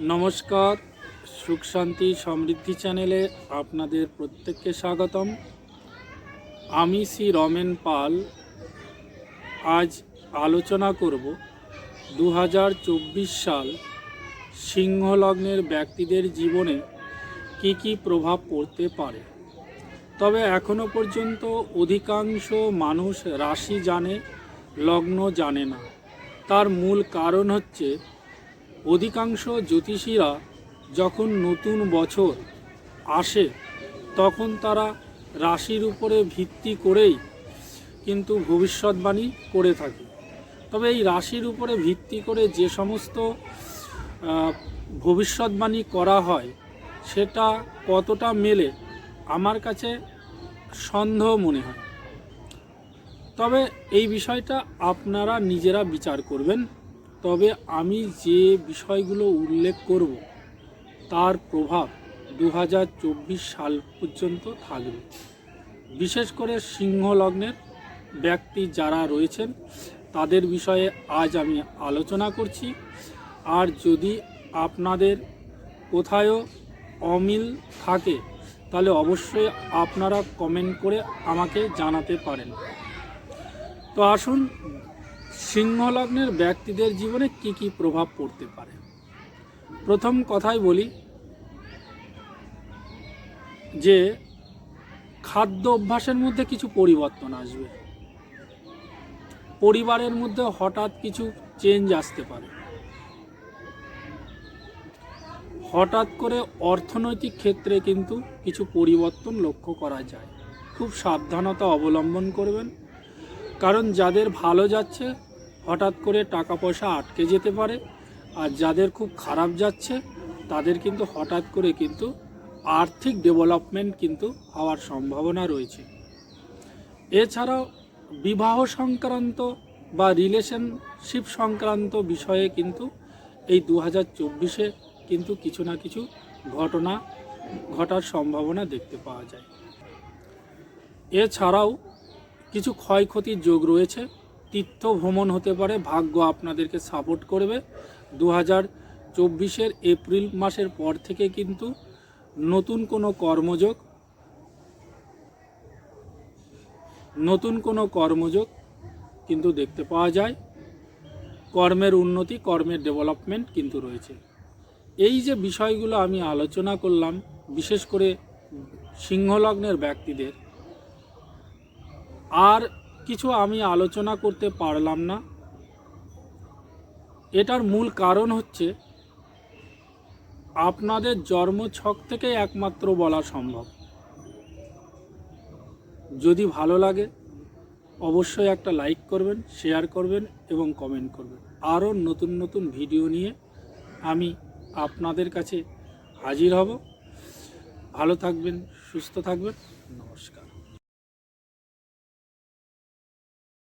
নমস্কার, সুখ শান্তি সমৃদ্ধি চ্যানেলে আপনাদের প্রত্যেককে স্বাগতম। আমি শ্রী রমেন পাল। আজ আলোচনা করব দু হাজার চব্বিশ সাল সিংহ লগ্নের ব্যক্তিদের জীবনে কি কি প্রভাব পড়তে পারে। তবে এখনও পর্যন্ত অধিকাংশ মানুষ রাশি জানে, লগ্ন জানে না। তার মূল কারণ হচ্ছে অধিকাংশ জ্যোতিষীরা যখন নতুন বছর আসে, তখন তারা রাশির উপরে ভিত্তি করেই কিন্তু ভবিষ্যৎবাণী করে থাকে। তবে এই রাশির উপরে ভিত্তি করে যে সমস্ত ভবিষ্যৎবাণী করা হয়, সেটা কতটা মেলে, আমার কাছে সন্দেহ মনে হয়। তবে এই বিষয়টা আপনারা নিজেরা বিচার করবেন। তবে আমি যে বিষয়গুলো উল্লেখ করব, তার প্রভাব দু হাজার চব্বিশ সাল পর্যন্ত থাকবে। বিশেষ করে সিংহ লগ্নের ব্যক্তি যারা রয়েছেন, তাদের বিষয়ে আজ আমি আলোচনা করছি। আর যদি আপনাদের কোথায়ও অমিল থাকে, তাহলে অবশ্যই আপনারা কমেন্ট করে আমাকে জানাতে পারেন। তো আসুন সিংহ লগ্নের ব্যক্তিদের জীবনে কি কি প্রভাব পড়তে পারে? প্রথম কথাই বলি যে, খাদ্য অভ্যাসের মধ্যে কিছু পরিবর্তন আসবে। পরিবারের মধ্যে হঠাৎ কিছু চেঞ্জ আসতে পারে। হঠাৎ করে অর্থনৈতিক ক্ষেত্রে কিন্তু কিছু পরিবর্তন লক্ষ্য করা যায়। খুব সাবধানতা অবলম্বন করবেন। কারণ যাদের ভালো যাচ্ছে হঠাৎ করে টাকা পয়সা আটকে যেতে পারে আর যাদের খুব খারাপ যাচ্ছে, তাদের কিন্তু হঠাৎ করে কিন্তু আর্থিক ডেভেলপমেন্ট কিন্তু হওয়ার সম্ভাবনা রয়েছে। এছাড়াও বিবাহ সংক্রান্ত বা রিলেশনশিপ সংক্রান্ত বিষয়ে কিন্তু এই দু হাজার চব্বিশে কিন্তু কিছু না কিছু ঘটনা ঘটার সম্ভাবনা দেখতে পাওয়া যায়। এছাড়াও কিছু ক্ষয়ক্ষতির যোগ রয়েছে। তীর্থ ভ্রমণ হতে পারে, ভাগ্য আপনাদেরকে সাপোর্ট করবে। দু হাজার চব্বিশের এপ্রিল মাসের পর থেকে কিন্তু নতুন কোনো কর্মযোগ, নতুন কোনো কর্মযোগ কিন্তু দেখতে পাওয়া যায়। কর্মের উন্নতি, কর্মের ডেভেলপমেন্ট কিন্তু রয়েছে। এই যে বিষয়গুলো আমি আলোচনা করলাম, বিশেষ করে সিংহলগ্নের ব্যক্তিদের, আর কিছু আমি আলোচনা করতে পারলাম না। এটার মূল কারণ হচ্ছে, আপনাদের জন্মছক থেকে একমাত্র বলা সম্ভব। যদি ভালো লাগে, অবশ্যই একটা লাইক করবেন, শেয়ার করবেন এবং কমেন্ট করবেন। আরও নতুন নতুন ভিডিও নিয়ে আমি আপনাদের কাছে হাজির হব। ভালো থাকবেন, সুস্থ থাকবেন। নমস্কার।